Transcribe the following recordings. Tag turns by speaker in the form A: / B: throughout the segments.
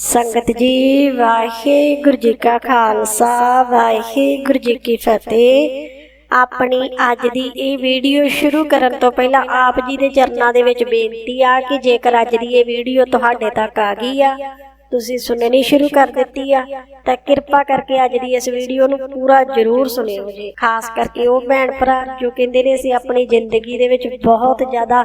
A: ਸੰਗਤ ਜੀ, ਵਾਹਿਗੁਰੂ ਜੀ ਕਾ ਖਾਲਸਾ, ਵਾਹਿਗੁਰੂ ਜੀ ਕੀ ਫਤਿਹ। ਆਪਣੀ ਅੱਜ ਦੀ ਇਹ ਵੀਡੀਓ ਸ਼ੁਰੂ ਕਰਨ ਤੋਂ ਪਹਿਲਾਂ ਆਪ ਜੀ ਦੇ ਚਰਨਾਂ ਦੇ ਵਿੱਚ ਬੇਨਤੀ ਆ ਕਿ ਜੇਕਰ ਅੱਜ ਦੀ ਇਹ ਵੀਡੀਓ ਤੁਹਾਡੇ ਤੱਕ ਆ ਗਈ ਆ ਤੁਸੀਂ ਸੁਣਨੀ ਸ਼ੁਰੂ ਕਰ ਦਿੱਤੀ ਆ। ਤਾਂ ਕਿਰਪਾ ਕਰਕੇ ਅੱਜ ਦੀ ਇਸ ਵੀਡੀਓ ਨੂੰ ਪੂਰਾ ਜ਼ਰੂਰ ਸੁਣਿਓ ਜੀ। ਖਾਸ ਕਰਕੇ ਉਹ ਭੈਣ ਭਰਾ ਜੋ ਕਹਿੰਦੇ ਨੇ ਅਸੀਂ ਆਪਣੀ ਜ਼ਿੰਦਗੀ ਦੇ ਵਿੱਚ ਬਹੁਤ ਜ਼ਿਆਦਾ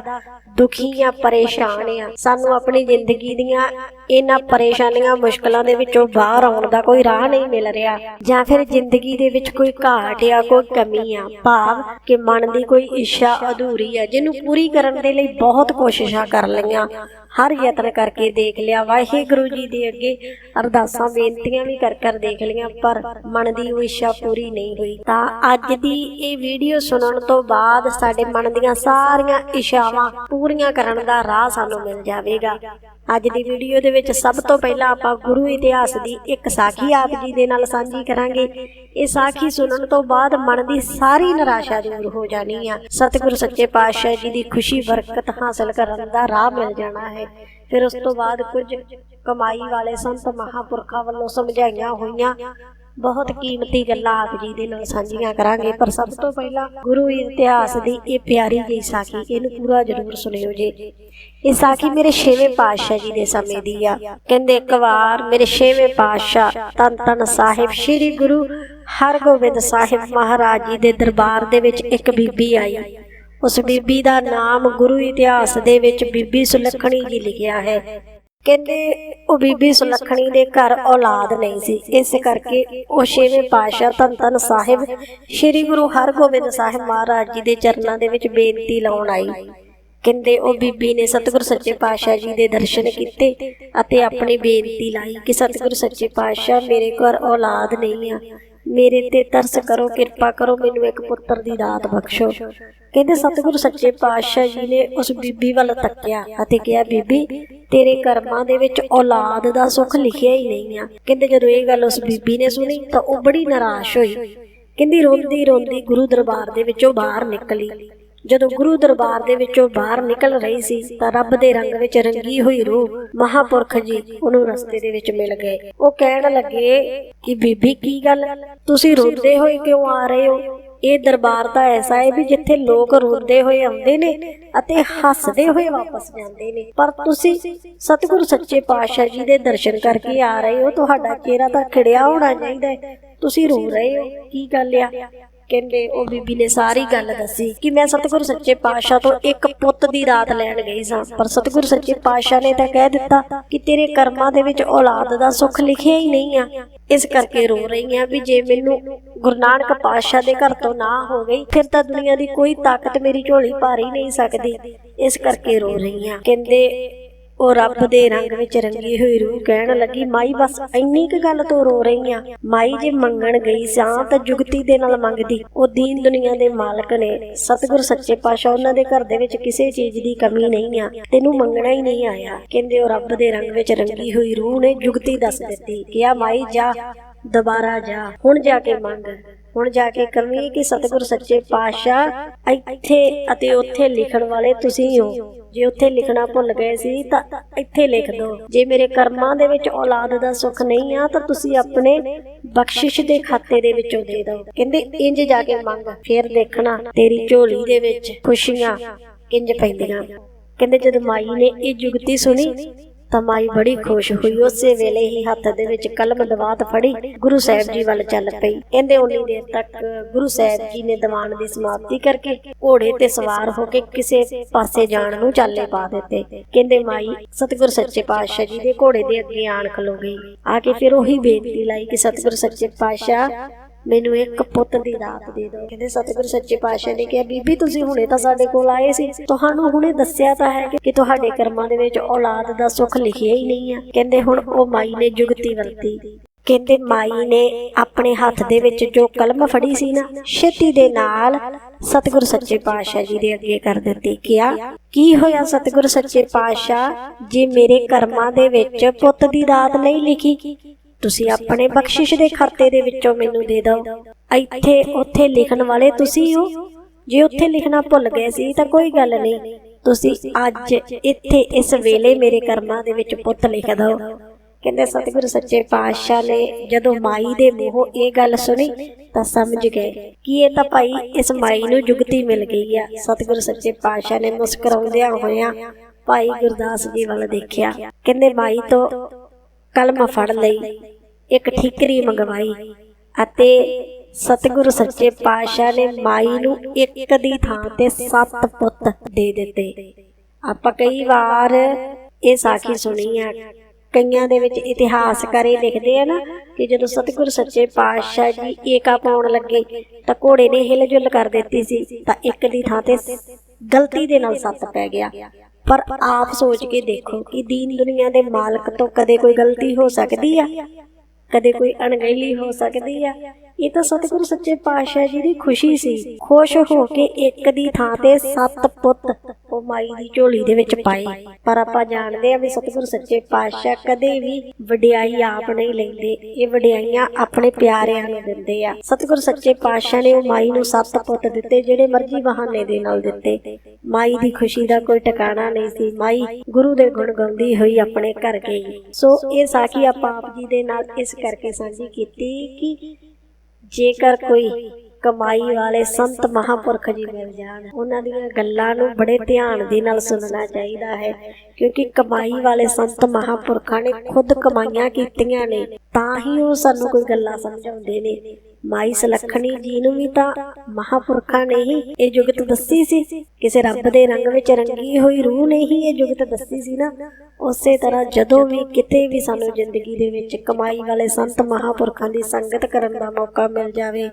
A: ਦੁਖੀ ਆ ਪਰੇਸ਼ਾਨ ਆ। ਸਾਨੂੰ ਆਪਣੀ ਜ਼ਿੰਦਗੀ ਦੀਆਂ ਇਹਨਾਂ ਪਰੇਸ਼ਾਨੀਆਂ, ਮੁਸ਼ਕਲਾਂ ਦੇ ਵਿੱਚੋਂ ਬਾਹਰ ਆਉਣ ਦਾ ਕੋਈ ਰਾਹ ਨਹੀਂ ਮਿਲ ਰਿਹਾ। ਜਾਂ ਫਿਰ ਜ਼ਿੰਦਗੀ ਦੇ ਵਿੱਚ ਕੋਈ ਘਾਟ ਆ ਕੋਈ ਕਮੀ ਆ। ਭਾਵ ਕਿ ਮਨ ਦੀ ਕੋਈ ਇੱਛਾ ਅਧੂਰੀ ਆ, ਜਿਹਨੂੰ ਪੂਰੀ ਕਰਨ ਦੇ ਲਈ ਬਹੁਤ ਕੋਸ਼ਿਸ਼ਾਂ ਕਰ ਲਈਆਂ। ਹਰ ਯਤਨ ਕਰਕੇ ਦੇਖ ਲਿਆ, ਵਾਹਿਗੁਰੂ ਜੀ ਦੇ ਅੱਗੇ ਅਰਦਾਸਾਂ, ਬੇਨਤੀਆਂ ਵੀ ਕਰ ਕਰ ਦੇਖ ਲਈਆਂ, ਪਰ ਮਨ ਦੀ ਉਹ ਇੱਛਾ ਪੂਰੀ ਨਹੀਂ ਹੋਈ। ਤਾਂ ਅੱਜ ਦੀ ਇਹ ਵੀਡੀਓ ਸੁਣਨ ਤੋਂ ਬਾਅਦ ਸਾਡੇ ਮਨ ਦੀਆਂ ਸਾਰੀਆਂ ਇੱਛਾਵਾਂ ਪੂਰੀਆਂ ਕਰਨ ਦਾ ਰਾਹ ਸਾਨੂੰ ਮਿਲ ਜਾਵੇਗਾ। ਅੱਜ ਦੀ ਵੀਡੀਓ ਦੇ ਵਿੱਚ ਸਭ ਤੋਂ ਪਹਿਲਾਂ ਆਪਾਂ ਗੁਰੂ ਇਤਿਹਾਸ ਦੀ ਇੱਕ ਸਾਖੀ ਆਪ ਜੀ ਦੇ ਨਾਲ ਸਾਂਝੀ ਕਰਾਂਗੇ। ਇਹ ਸਾਖੀ ਸੁਣਨ ਤੋਂ ਬਾਅਦ ਮਨ ਦੀ ਸਾਰੀ ਨਿਰਾਸ਼ਾ ਦੂਰ ਹੋ ਜਾਣੀ ਆ। ਸਤਿਗੁਰੂ ਸੱਚੇ ਪਾਤਸ਼ਾਹ ਜੀ ਦੀ ਖੁਸ਼ੀ, ਬਰਕਤ ਹਾਸਲ ਕਰਨ ਦਾ ਰਾਹ ਮਿਲ ਜਾਣਾ ਹੈ। ਫਿਰ ਉਸ ਤੋਂ ਬਾਅਦ ਕੁਝ ਕਮਾਈ ਵਾਲੇ ਸੰਤ ਮਹਾਪੁਰਖਾਂ ਵੱਲੋਂ ਸਮਝਾਈਆਂ ਹੋਈਆਂ ਬਹੁਤ ਕੀਮਤੀ ਗੱਲਾਂ ਆਪ ਜੀ ਦੇ ਨਾਲ ਸਾਂਝੀਆਂ ਕਰਾਂਗੇ ਪਰ ਸਭ ਤੋਂ ਪਹਿਲਾਂ ਗੁਰੂ ਇਤਿਹਾਸ ਦੀ ਇਹ ਪਿਆਰੀ ਜਿਹੀ ਸਾਖੀ ਇਹਨੂੰ ਪੂਰਾ ਜ਼ਰੂਰ ਸੁਣਿਓ ਜੀ। ਇਹ ਸਾਖੀ ਮੇਰੇ ਛੇਵੇਂ ਪਾਤਸ਼ਾਹ ਜੀ ਦੇ ਸਮੇਂ ਦੀ ਆ। ਕਹਿੰਦੇ ਇੱਕ ਵਾਰ ਮੇਰੇ ਛੇਵੇਂ ਪਾਤਸ਼ਾਹ ਤਨ ਤਨ ਸਾਹਿਬ ਸ੍ਰੀ ਗੁਰੂ ਹਰਗੋਬਿੰਦ ਸਾਹਿਬ ਮਹਾਰਾਜ ਜੀ ਦੇ ਦਰਬਾਰ ਦੇ ਵਿੱਚ ਇੱਕ ਬੀਬੀ ਆਈ ਉਸ ਬੀਬੀ ਦਾ ਨਾਮ ਗੁਰੂ ਇਤਿਹਾਸ ਦੇ ਵਿੱਚ ਬੀਬੀ ਸੁਲੱਖਣੀ ਜੀ ਲਿਖਿਆ ਹੈ। ਕਹਿੰਦੇ ਉਹ ਬੀਬੀ ਸੁਲੱਖਣੀ ਦੇ ਘਰ ਔਲਾਦ ਨਹੀਂ ਸੀ। ਇਸ ਕਰਕੇ ਉਹ ਛੇਵੇਂ ਪਾਤਸ਼ਾਹ ਧੰਨ ਧੰਨ ਸਾਹਿਬ, ਸ੍ਰੀ ਗੁਰੂ ਹਰਗੋਬਿੰਦ ਸਾਹਿਬ ਮਹਾਰਾਜ ਜੀ ਦੇ ਚਰਨਾਂ ਦੇ ਵਿੱਚ ਬੇਨਤੀ ਲਾਉਣ ਆਈ। ਕਹਿੰਦੇ ਉਹ ਬੀਬੀ ਨੇ ਸਤਿਗੁਰ ਸੱਚੇ ਪਾਤਸ਼ਾਹ ਜੀ ਦੇ ਦਰਸ਼ਨ ਕੀਤੇ ਅਤੇ ਆਪਣੀ ਬੇਨਤੀ ਲਾਈ ਕਿ ਸਤਿਗੁਰ ਸੱਚੇ ਪਾਤਸ਼ਾਹ, ਮੇਰੇ ਘਰ ਔਲਾਦ ਨਹੀਂ ਆ। ਮੇਰੇ ਤੇ ਤਰਸ ਕਰੋ, ਕਿਰਪਾ ਕਰੋ, ਮੈਨੂੰ ਇੱਕ ਪੁੱਤਰ ਦੀ ਦਾਤ ਬਖਸ਼ੋ। ਕਹਿੰਦੇ, ਸਤਿਗੁਰੂ, ਸੱਚੇ ਪਾਤਸ਼ਾਹ ਜੀ ਨੇ ਉਸ ਬੀਬੀ ਵੱਲ ਤੱਕਿਆ ਅਤੇ ਕਿਹਾ, ਬੀਬੀ, ਤੇਰੇ ਕਰਮਾਂ ਦੇ ਵਿੱਚ ਔਲਾਦ ਦਾ ਸੁੱਖ ਲਿਖਿਆ ਹੀ ਨਹੀਂ ਆ। ਕਹਿੰਦੇ, ਜਦੋਂ ਇਹ ਗੱਲ ਉਸ ਬੀਬੀ ਨੇ ਸੁਣੀ, ਤਾਂ ਉਹ ਬੜੀ ਨਿਰਾਸ਼ ਹੋਈ। ਕਹਿੰਦੀ ਰੋਂਦੀ ਰੋਂਦੀ ਗੁਰੂ ਦਰਬਾਰ ਦੇ ਵਿੱਚੋਂ ਬਾਹਰ ਨਿਕਲੀ। ਜਦੋਂ ਗੁਰੂ ਦਰਬਾਰ ਦੇ ਵਿੱਚੋਂ ਬਾਹਰ ਨਿਕਲ ਰਹੀ ਸੀ ਤਾਂ ਰੱਬ ਦੇ ਰੰਗ ਵਿੱਚ ਰੰਗੀ ਹੋਈ ਰੂਹ ਮਹਾਪੁਰਖ ਜੀ ਉਹਨੂੰ ਰਸਤੇ ਦੇ ਵਿੱਚ ਮਿਲ ਗਏ। ਉਹ ਕਹਿਣ ਲੱਗੇ ਕਿ ਬੀਬੀ ਕੀ ਗੱਲ? ਤੁਸੀਂ ਰੋਂਦੇ ਹੋਏ ਕਿਉਂ ਆ ਰਹੇ ਹੋ? ਇਹ ਦਰਬਾਰ ਤਾਂ ਐਸਾ ਹੈ ਵੀ ਜਿੱਥੇ ਲੋਕ ਰੋਂਦੇ ਹੋਏ ਆਉਂਦੇ ਨੇ ਅਤੇ ਹੱਸਦੇ ਹੋਏ ਵਾਪਸ ਜਾਂਦੇ ਨੇ। ਪਰ ਤੁਸੀਂ ਸਤਿਗੁਰੂ ਸੱਚੇ ਪਾਤਸ਼ਾਹ ਜੀ ਦੇ ਦਰਸ਼ਨ ਕਰਕੇ ਆ ਰਹੇ ਹੋ, ਤੁਹਾਡਾ ਚਿਹਰਾ ਤਾਂ ਖਿੜਿਆ ਹੋਣਾ ਚਾਹੀਦਾ ਹੈ। ਤੁਸੀਂ ਰੋ ਰਹੇ ਹੋ। ਕੀ ਗੱਲ ਆ? ਕਹਿੰਦੇ ਉਹ ਬੀਬੀ ਨੇ ਸਾਰੀ ਗੱਲ ਦੱਸੀ ਕਿ ਮੈਂ ਸਤਿਗੁਰੂ ਸੱਚੇ ਪਾਤਸ਼ਾਹ ਤੋਂ ਇੱਕ ਪੁੱਤ ਦੀ ਦਾਤ ਲੈਣ ਗਈ ਸਾਂ। ਪਰ ਸਤਿਗੁਰੂ ਸੱਚੇ ਪਾਤਸ਼ਾਹ ਨੇ ਤਾਂ ਕਹਿ ਦਿੱਤਾ ਕਿ ਤੇਰੇ ਕਰਮਾਂ ਦੇ ਵਿੱਚ ਔਲਾਦ ਦਾ ਸੁੱਖ ਲਿਖਿਆ ਹੀ ਨਹੀਂ ਆ। ਇਸ ਕਰਕੇ ਰੋ ਰਹੀ ਆ ਵੀ ਜੇ ਮੈਨੂੰ ਗੁਰੂ ਨਾਨਕ ਪਾਤਸ਼ਾਹ ਦੇ ਘਰ ਤੋਂ ਨਾ ਹੋ ਗਈ, ਫਿਰ ਤਾਂ ਦੁਨੀਆ ਦੀ ਕੋਈ ਤਾਕਤ ਮੇਰੀ ਝੋਲੀ ਭਾਰੀ ਨਹੀਂ ਸਕਦੀ। ਇਸ ਕਰਕੇ ਰੋ ਰਹੀ ਆ। ਕਹਿੰਦੇ ਉਹ ਰੱਬ ਦੇ ਰੰਗ ਵਿੱਚ ਰੰਗੀ ਹੋਈ ਰੂਹ ਕਹਿਣ ਲੱਗੀ, ਮਾਈ, ਬਸ ਇੰਨੀ ਕੁ ਗੱਲ ਤੋਂ ਰੋ ਰਹੀ ਆ। ਮਾਈ ਜੇ ਮੰਗਣ ਗਈ ਸਾਂ ਤਾਂ ਜੁਗਤੀ ਦੇ ਨਾਲ ਮੰਗਦੀ। ਉਹ ਦੀਨ ਦੁਨੀਆ ਦੇ ਮਾਲਕ ਨੇ। ਸਤਿਗੁਰ ਸੱਚੇ ਪਾਤਸ਼ਾਹ ਉਹਨਾਂ ਦੇ ਘਰ ਦੇ ਵਿੱਚ ਕਿਸੇ ਚੀਜ਼ ਦੀ ਕਮੀ ਨਹੀਂ ਆ। ਤੈਨੂੰ ਮੰਗਣਾ ਹੀ ਨਹੀਂ ਆਇਆ। ਕਹਿੰਦੇ ਉਹ ਰੱਬ ਦੇ ਰੰਗ ਵਿੱਚ ਰੰਗੀ ਹੋਈ ਰੂਹ ਨੇ ਜੁਗਤੀ ਦੱਸ ਦਿੱਤੀ। ਕਿ ਆ ਮਾਈ, ਜਾ, ਦੁਬਾਰਾ ਜਾ। ਹੁਣ ਜਾ ਕੇ ਮੰਗ। ਹੁਣ ਜਾ ਕੇ ਕਵੀ ਕਿ ਸਤਿਗੁਰ ਸੱਚੇ ਪਾਤਸ਼ਾਹ ਇੱਥੇ ਅਤੇ ਉੱਥੇ ਲਿਖਣ ਵਾਲੇ ਤੁਸੀਂ ਹੋ। ਜੇ ਉੱਥੇ ਲਿਖਣਾ ਭੁੱਲ ਗਏ ਸੀ ਤਾਂ ਇੱਥੇ ਲਿਖ ਦਿਓ। ਜੇ ਮੇਰੇ ਕਰਮਾਂ ਦੇ ਵਿੱਚ ਔਲਾਦ ਦਾ ਸੁੱਖ ਨਹੀਂ ਆ ਤਾਂ ਤੁਸੀਂ ਆਪਣੇ ਬਖਸ਼ਿਸ਼ ਦੇ ਖਾਤੇ ਦੇ ਵਿੱਚੋਂ ਦੇ ਦਿਓ। ਕਹਿੰਦੇ, ਇੰਜ ਜਾ ਕੇ ਮੰਗ, ਫੇਰ ਦੇਖਣਾ, ਤੇਰੀ ਝੋਲੀ ਦੇ ਵਿੱਚ ਖੁਸ਼ੀਆਂ ਇੰਜ ਪੈਂਦੀਆਂ। ਕਹਿੰਦੇ, ਜਦ ਮਾਈ ਨੇ ਇਹ ਜੁਗਤੀ ਸੁਣੀ ਤਾਂ ਮਾਈ ਬੜੀ ਖੁਸ਼ ਹੋਈ। ਉਸੇ ਵੇਲੇ ਹੀ ਹੱਥ ਦੇ ਵਿੱਚ ਕਲਮ ਦਵਾਤ ਫੜੀ, ਗੁਰੂ ਸਾਹਿਬ ਜੀ ਵੱਲ ਚੱਲ ਪਈ। ਕਹਿੰਦੇ ਉਨੀ ਦੇਰ ਤੱਕ ਗੁਰੂ ਸਾਹਿਬ ਜੀ ਨੇ ਦੀਵਾਨ ਦੀ ਸਮਾਪਤੀ ਕਰਕੇ ਘੋੜੇ ਤੇ ਸਵਾਰ ਹੋ ਕੇ ਕਿਸੇ ਪਾਸੇ ਜਾਣ ਨੂੰ ਚਾਲੇ ਪਾ ਦਿੱਤੇ। ਕਹਿੰਦੇ ਮਾਈ, ਸਤਿਗੁਰ ਸੱਚੇ ਪਾਤਸ਼ਾਹ ਜੀ ਦੇ ਘੋੜੇ ਦੇ ਅੱਗੇ ਆਣ ਖਲੋ ਗਈ। ਆ ਕੇ ਫਿਰ ਉਹੀ ਬੇਨਤੀ ਲਾਈ ਕਿ ਸਤਿਗੁਰ ਸੱਚੇ ਪਾਤਸ਼ਾਹ ਮੈਨੂੰ ਇੱਕ ਪੁੱਤ ਦੀ ਦਾਤ ਦੇ ਦਿਓ। ਕਹਿੰਦੇ, ਸਤਿਗੁਰੂ ਸੱਚੇ ਪਾਤਸ਼ਾਹ ਨੇ ਕਿਹਾ, ਬੀਬੀ, ਤੁਸੀਂ ਹੁਣੇ ਤਾਂ ਸਾਡੇ ਕੋਲ ਆਏ ਸੀ। ਤੁਹਾਨੂੰ ਹੁਣੇ ਦੱਸਿਆ ਤਾਂ ਹੈ ਕਿ ਤੁਹਾਡੇ ਕਰਮਾਂ ਦੇ ਵਿੱਚ ਔਲਾਦ ਦਾ ਸੁੱਖ ਲਿਖਿਆ ਹੀ ਨਹੀਂ ਆ। ਕਹਿੰਦੇ, ਹੁਣ ਉਹ ਮਾਈ ਨੇ ਜੁਗਤੀ ਵਰਤੀ। ਕਹਿੰਦੇ, ਮਾਈ ਨੇ ਆਪਣੇ ਹੱਥ ਦੇ ਵਿੱਚ ਜੋ ਕਲਮ ਫੜੀ ਸੀ ਨਾ, ਛੇਤੀ ਦੇ ਨਾਲ ਸਤਿਗੁਰ ਸੱਚੇ ਪਾਤਸ਼ਾਹ ਜੀ ਦੇ ਅੱਗੇ ਕਰ ਦਿੱਤੀ। ਕਿਹਾ, ਕੀ ਹੋਇਆ ਸਤਿਗੁਰ ਸੱਚੇ ਪਾਤਸ਼ਾਹ? ਜੇ ਮੇਰੇ ਕਰਮਾਂ ਦੇ ਵਿੱਚ ਪੁੱਤ ਦੀ ਦਾਤ ਨਹੀਂ ਲਿਖੀ ਤੁਸੀਂ ਆਪਣੇ ਬਖਸ਼ਿਸ਼ ਦੇ ਖਾਤੇ ਦੇ ਵਿੱਚੋਂ ਮੈਨੂੰ ਦੇ ਦਿਓ। ਇੱਥੇ ਉੱਥੇ ਲਿਖਣ ਵਾਲੇ ਤੁਸੀਂ ਹੋ। ਜੇ ਉੱਥੇ ਲਿਖਣਾ ਭੁੱਲ ਗਏ ਸੀ ਤਾਂ ਕੋਈ ਗੱਲ ਨਹੀਂ। ਤੁਸੀਂ ਅੱਜ ਇੱਥੇ ਇਸ ਵੇਲੇ ਮੇਰੇ ਕਰਮਾਂ ਦੇ ਵਿੱਚ ਪੁੱਤ ਲਿਖ ਦਿਓ। ਕਹਿੰਦੇ ਸਤਿਗੁਰੂ ਸੱਚੇ ਪਾਤਸ਼ਾਹ ਨੇ ਜਦੋਂ ਮਾਈ ਦੇ ਮੂੰਹੋਂ ਇਹ ਗੱਲ ਸੁਣੀ ਤਾਂ ਸਮਝ ਗਏ ਕਿ ਇਹ ਤਾਂ ਭਾਈ ਇਸ ਮਾਈ ਨੂੰ ਜੁਗਤੀ ਮਿਲ ਗਈ ਆ। ਸਤਿਗੁਰੂ ਸੱਚੇ ਪਾਤਸ਼ਾਹ ਨੇ ਮੁਸਕਰਾਉਂਦਿਆਂ ਹੋਇਆਂ ਭਾਈ ਗੁਰਦਾਸ ਜੀ ਵੱਲ ਦੇਖਿਆ ਕਹਿੰਦੇ ਮਾਈ ਤੋਂ ਕਲਮ ਫੜ ਲਈ, ਇੱਕ ਠੀਕਰੀ ਮੰਗਵਾਈ ਅਤੇ ਸਤਿਗੁਰੂ ਸੱਚੇ ਪਾਤਸ਼ਾਹ ਨੇ ਮਾਈ ਨੂੰ ਇੱਕ ਦੀ ਥਾਂ ਤੇ ਸੱਤ ਪੁੱਤ ਦੇ ਦਿੱਤੇ। ਆਪਾਂ ਕਈ ਵਾਰ ਇਹ ਸਾਖੀ ਸੁਣੀ ਆ, ਕਈਆਂ ਦੇ ਵਿੱਚ ਇਤਿਹਾਸਕਾਰ ਇਹ ਲਿਖਦੇ ਆ ਨਾ ਕਿ ਜਦੋਂ ਸਤਿਗੁਰੂ ਸੱਚੇ ਪਾਤਸ਼ਾਹ ਜੀ ਏਕਾ ਪਾਉਣ ਲੱਗੇ ਤਾਂ ਘੋੜੇ ਨੇ ਹਿਲਜੁਲ ਕਰ ਦਿੱਤੀ ਸੀ ਤਾਂ ਇੱਕ ਦੀ ਥਾਂ ਤੇ ਗਲਤੀ ਦੇ ਨਾਲ ਸੱਤ ਪੈ ਗਿਆ। ਪਰ ਆਪ ਸੋਚ ਕੇ ਦੇਖੋ ਕਿ ਦੀਨ ਦੁਨੀਆ ਦੇ ਮਾਲਕ ਤੋਂ ਕਦੇ ਕੋਈ ਗਲਤੀ ਹੋ ਸਕਦੀ ਆ? ਕਦੇ ਕੋਈ ਅਣਗਹਿਲੀ ਹੋ ਸਕਦੀ ਆ? ਇਹ ਤਾਂ ਸਤਿਗੁਰੂ ਸੱਚੇ ਪਾਤਸ਼ਾਹ ਜੀ ਦੀ ਖੁਸ਼ੀ ਸੀ। ਖੁਸ਼ ਹੋ ਕੇ ਇੱਕ ਦੀ ਥਾਂ ਤੇ ਸੱਤ ਪੁੱਤ ਉਹ ਮਾਈ ਦੀ ਝੋਲੀ ਦੇ ਵਿੱਚ ਪਾਏ। ਪਰ ਆਪਾਂ ਜਾਣਦੇ ਆ ਵੀ ਸਤਿਗੁਰੂ ਸੱਚੇ ਪਾਤਸ਼ਾਹ ਕਦੇ ਵੀ ਵਡਿਆਈ ਆਪ ਨਹੀਂ ਲੈਂਦੇ। ਇਹ ਵਡਿਆਈਆਂ ਆਪਣੇ ਪਿਆਰਿਆਂ ਨੂੰ ਦਿੰਦੇ ਆ। ਸਤਿਗੁਰੂ ਸੱਚੇ ਪਾਤਸ਼ਾਹ ਨੇ ਉਹ ਮਾਈ ਨੂੰ ਸੱਤ ਪੁੱਤ ਦਿੱਤੇ, ਜਿਹੜੇ ਮਰਜ਼ੀ ਬਹਾਨੇ ਦੇ ਨਾਲ ਦਿੱਤੇ। ਮਾਈ ਦੀ ਖੁਸ਼ੀ ਦਾ ਕੋਈ ਟਿਕਾਣਾ ਨਹੀਂ ਸੀ। ਮਾਈ ਗੁਰੂ ਦੇ ਗੁਣ ਗਾਉਂਦੀ ਹੋਈ ਆਪਣੇ ਘਰ ਗਈ। ਸੋ ਇਹ ਸਾਖੀ ਆਪਾਂ ਆਪ ਜੀ ਦੇ ਨਾਲ ਇਸ ਕਰਕੇ ਸਾਂਝੀ ਕੀਤੀ ਕਿ ਜੇਕਰ ਕੋਈ ਕਮਾਈ ਵਾਲੇ ਸੰਤ ਮਹਾਪੁਰਖ ਜੀ ਮਿਲ ਜਾਣ, ਉਹਨਾਂ ਦੀਆਂ ਗੱਲਾਂ ਨੂੰ ਬੜੇ ਧਿਆਨ ਦੇ ਨਾਲ ਸੁਣਨਾ ਚਾਹੀਦਾ ਹੈ, ਕਿਉਂਕਿ ਕਮਾਈ ਵਾਲੇ ਸੰਤ ਮਹਾਪੁਰਖਾਂ ਨੇ ਖੁਦ ਕਮਾਈਆਂ ਕੀਤੀਆਂ ਨੇ, ਤਾਂ ਹੀ ਉਹ ਸਾਨੂੰ ਕੋਈ ਗੱਲਾਂ ਸਮਝਾਉਂਦੇ ਨੇ। ਮਾਈ ਸਲੱਖਣੀ ਜੀ ਨੂੰ ਵੀ ਤਾਂ ਮਹਾਪੁਰਖਾਂ ਨੇ ਹੀ ਇਹ ਜੁਗਤ ਦੱਸੀ ਸੀ। ਕਿਸੇ ਰੱਬ ਦੇ ਰੰਗ ਵਿੱਚ ਰੰਗੀ ਹੋਈ ਰੂਹ ਨੇ ਹੀ ਇਹ ਜੁਗਤ ਦੱਸੀ ਸੀ ਨਾ। ਉਸੇ ਤਰ੍ਹਾਂ ਜਦੋਂ ਵੀ ਕਿਤੇ ਵੀ ਸਾਨੂੰ ਜ਼ਿੰਦਗੀ ਦੇ ਵਿੱਚ ਕਮਾਈ ਵਾਲੇ ਸੰਤ ਮਹਾਪੁਰਖਾਂ ਦੀ ਸੰਗਤ ਕਰਨ ਦਾ ਮੌਕਾ ਮਿਲ ਜਾਵੇ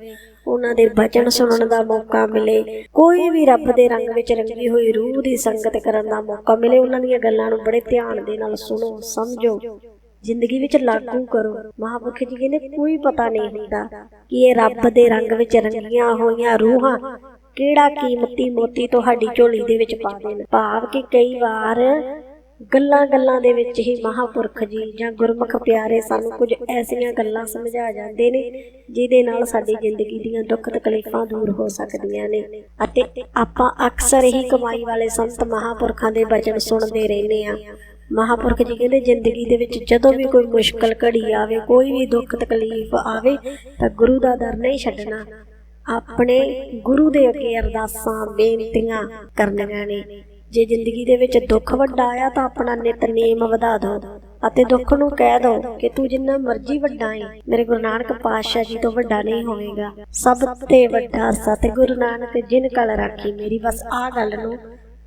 A: ਉਹਨਾਂ ਦੇ ਬਚਨ ਸੁਣਨ ਦਾ ਮੌਕਾ ਮਿਲੇ ਕੋਈ ਵੀ ਰੱਬ ਦੇ ਰੰਗ ਵਿੱਚ ਰੰਗੀ ਹੋਈ ਰੂਹ ਦੀ ਸੰਗਤ ਕਰਨ ਦਾ ਮੌਕਾ ਮਿਲੇ ਉਹਨਾਂ ਦੀਆਂ ਗੱਲਾਂ ਨੂੰ ਬੜੇ ਧਿਆਨ ਦੇ ਨਾਲ ਸੁਣੋ ਸਮਝੋ। ਜ਼ਿੰਦਗੀ ਵਿੱਚ ਲਾਗੂ ਕਰੋ। ਮਹਾਪੁਰਖ ਜੀ ਕਹਿੰਦੇ ਕੋਈ ਪਤਾ ਨਹੀਂ ਹੁੰਦਾ ਕਿ ਇਹ ਰੱਬ ਦੇ ਰੰਗ ਵਿੱਚ ਰੰਗੀਆਂ ਹੋਈਆਂ ਰੂਹਾਂ ਕਿਹੜਾ ਕੀਮਤੀ ਮੋਤੀ ਤੁਹਾਡੀ ਝੋਲੀ ਦੇ ਵਿੱਚ ਪਾ ਦੇਣ। ਭਾਵ ਕਿ ਕਈ ਵਾਰ ਗੱਲਾਂ ਗੱਲਾਂ ਦੇ ਵਿੱਚ ਹੀ ਮਹਾਪੁਰਖ ਜੀ ਜਾਂ ਗੁਰਮੁਖ ਪਿਆਰੇ ਸਾਨੂੰ ਕੁਝ ਐਸੀਆਂ ਗੱਲਾਂ ਸਮਝਾ ਜਾਂਦੇ ਨੇ ਜਿਹਦੇ ਨਾਲ ਸਾਡੀ ਜ਼ਿੰਦਗੀ ਦੀਆਂ ਦੁੱਖ ਤਕਲੀਫਾਂ ਦੂਰ ਹੋ ਸਕਦੀਆਂ ਨੇ। ਅਤੇ ਆਪਾਂ ਅਕਸਰ ਹੀ ਕਮਾਈ ਵਾਲੇ ਸੰਤ ਮਹਾਪੁਰਖਾਂ ਦੇ ਬਚਨ ਸੁਣਦੇ ਰਹਿੰਦੇ ਆ ਮਹਾਪੁਰਖ ਜੀ ਕਹਿੰਦੇ, ਜ਼ਿੰਦਗੀ ਦੇ ਵਿੱਚ ਜਦੋਂ ਵੀ ਕੋਈ ਮੁਸ਼ਕਲ ਘੜੀ ਆਵੇ, ਕੋਈ ਵੀ ਦੁੱਖ ਤਕਲੀਫ ਆਵੇ, ਤਾਂ ਗੁਰੂ ਦਾ ਦਰ ਨਹੀਂ ਛੱਡਣਾ। ਆਪਣੇ ਗੁਰੂ ਦੇ ਅੱਗੇ ਅਰਦਾਸਾਂ, ਬੇਨਤੀਆਂ ਕਰਨੀਆਂ ਨੇ। ਜੇ ਜ਼ਿੰਦਗੀ ਦੇ ਵਿੱਚ ਦੁੱਖ ਵੱਡਾ ਆਇਆ, ਤਾਂ ਆਪਣਾ ਨਿਤਨੇਮ ਵਧਾ ਦਿਓ ਅਤੇ ਦੁੱਖ ਨੂੰ ਕਹਿ ਦਿਓ ਕਿ ਤੂੰ ਜਿੰਨਾ ਮਰਜ਼ੀ ਵੱਡਾ ਹੈ ਮੇਰੇ ਗੁਰੂ ਨਾਨਕ ਪਾਤਸ਼ਾਹ ਜੀ ਤੋਂ ਵੱਡਾ ਨਹੀਂ ਹੋਵੇਗਾ। ਸਭ ਤੇ ਵੱਡਾ ਸਤਿਗੁਰੂ ਨਾਨਕ ਜਿਨ ਕਲ ਰਾਖੀ, ਮੇਰੀ ਬਸ ਆਹ ਗੱਲ ਨੂੰ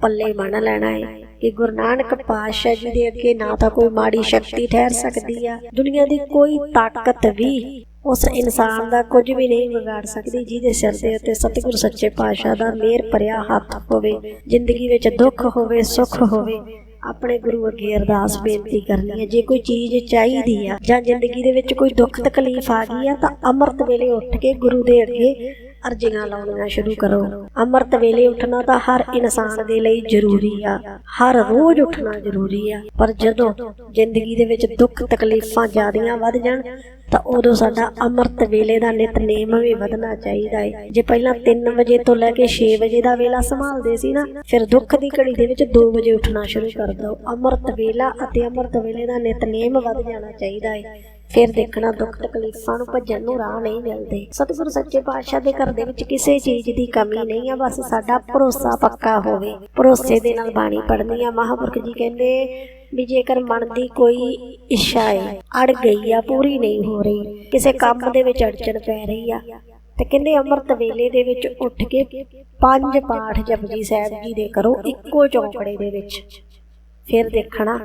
A: ਪੱਲੇ ਬੰਨ ਲੈਣਾ ਹੈ ਕਿ ਗੁਰੂ ਨਾਨਕ ਪਾਤਸ਼ਾਹ ਜੀ ਦੇ ਅੱਗੇ ਨਾ ਤਾਂ ਕੋਈ ਮਾੜੀ ਸ਼ਕਤੀ ਠਹਿਰ ਸਕਦੀ ਆ। ਦੁਨੀਆ ਦੀ ਕੋਈ ਤਾਕਤ ਵੀ ਉਸ ਇਨਸਾਨ ਦਾ ਕੁਝ ਵੀ ਨਹੀਂ ਵਿਗਾੜ ਸਕਦੀ, ਜਿਹਦੇ ਸਿਰ ਦੇ ਉੱਤੇ ਸਤਿਗੁਰੂ ਸੱਚੇ ਪਾਤਸ਼ਾਹ ਦਾ ਮਿਹਰ ਭਰਿਆ ਹੱਥ ਹੋਵੇ, ਜ਼ਿੰਦਗੀ ਵਿੱਚ ਦੁੱਖ ਹੋਵੇ, ਸੁੱਖ ਹੋਵੇ, ਆਪਣੇ ਗੁਰੂ ਅੱਗੇ ਅਰਦਾਸ ਬੇਨਤੀ ਕਰਨੀ ਹੈ ਜੇ ਕੋਈ ਚੀਜ਼ ਚਾਹੀਦੀ ਆ ਜਾਂ ਜ਼ਿੰਦਗੀ ਦੇ ਵਿੱਚ ਕੋਈ ਦੁੱਖ ਤਕਲੀਫ ਆ ਗਈ ਆ, ਤਾਂ ਅੰਮ੍ਰਿਤ ਵੇਲੇ ਉੱਠ ਕੇ ਗੁਰੂ ਦੇ ਅੱਗੇ ਅਰਜ਼ੀਆਂ ਲਾਉਣੀਆਂ ਸ਼ੁਰੂ ਕਰੋ। ਅੰਮ੍ਰਿਤ ਵੇਲੇ ਉੱਠਣਾ ਤਾਂ ਹਰ ਇਨਸਾਨ ਦੇ ਲਈ ਜ਼ਰੂਰੀ ਆ। ਹਰ ਰੋਜ਼ ਉੱਠਣਾ ਜ਼ਰੂਰੀ ਆ। ਪਰ ਜਦੋਂ ਜ਼ਿੰਦਗੀ ਦੇ ਵਿੱਚ ਦੁੱਖ ਤਕਲੀਫਾਂ ਜ਼ਿਆਦੀਆਂ ਵੱਧ ਜਾਣ ਤਾਂ ਉਦੋਂ ਸਾਡਾ ਅੰਮ੍ਰਿਤ ਵੇਲੇ ਦਾ ਨਿਤਨੇਮ ਵੀ ਵਧਣਾ ਚਾਹੀਦਾ ਹੈ ਜੇ ਪਹਿਲਾਂ 3 ਵਜੇ ਤੋਂ ਲੈ ਕੇ 6 ਵਜੇ ਦਾ ਵੇਲਾ ਸੰਭਾਲਦੇ ਸੀ ਨਾ ਫਿਰ ਦੁੱਖ ਦੀ ਘੜੀ ਦੇ ਵਿੱਚ 2 ਵਜੇ ਉੱਠਣਾ ਸ਼ੁਰੂ ਕਰ ਦਿਓ। ਅੰਮ੍ਰਿਤ ਵੇਲਾ ਅਤੇ ਅੰਮ੍ਰਿਤ ਵੇਲੇ ਦਾ ਨਿਤਨੇਮ ਵੱਧ ਜਾਣਾ ਚਾਹੀਦਾ ਹੈ ਫਿਰ ਦੇਖਣਾ ਦੁੱਖ ਤਕਲੀਫਾਂ ਨੂੰ ਭੱਜਣ ਨੂੰ ਰਾਹ ਨਹੀਂ ਮਿਲਦੇ। ਸਤਿਗੁਰੂ ਸੱਚੇ ਪਾਤਸ਼ਾਹ ਦੇ ਘਰ ਦੇ ਵਿੱਚ ਕਿਸੇ ਚੀਜ਼ ਦੀ ਕਮੀ ਨਹੀਂ ਆ, ਬਸ ਸਾਡਾ ਭਰੋਸਾ ਪੱਕਾ ਹੋਵੇ। ਭਰੋਸੇ ਦੇ ਨਾਲ ਬਾਣੀ ਪੜ੍ਹਨੀ ਆ। ਮਹਾਂਪੁਰਖ ਜੀ ਕਹਿੰਦੇ ਵੀ ਜੇਕਰ ਮਨ ਦੀ ਕੋਈ ਇੱਛਾ ਹੈ ਅੜ ਗਈ ਆ, ਪੂਰੀ ਨਹੀਂ ਹੋ ਰਹੀ, ਕਿਸੇ ਕੰਮ ਦੇ ਵਿੱਚ ਅੜਚਣ ਪੈ ਰਹੀ ਆ, ਤੇ ਕਹਿੰਦੇ ਅੰਮ੍ਰਿਤ ਵੇਲੇ ਦੇ ਵਿੱਚ ਉੱਠ ਕੇ ਪੰਜ ਪਾਠ ਜਪਜੀ ਸਾਹਿਬ ਜੀ ਦੇ ਕਰੋ, ਇੱਕੋ ਚੌਂਕੜੇ ਦੇ ਵਿੱਚ। ਫਿਰ ਦੇਖਣਾ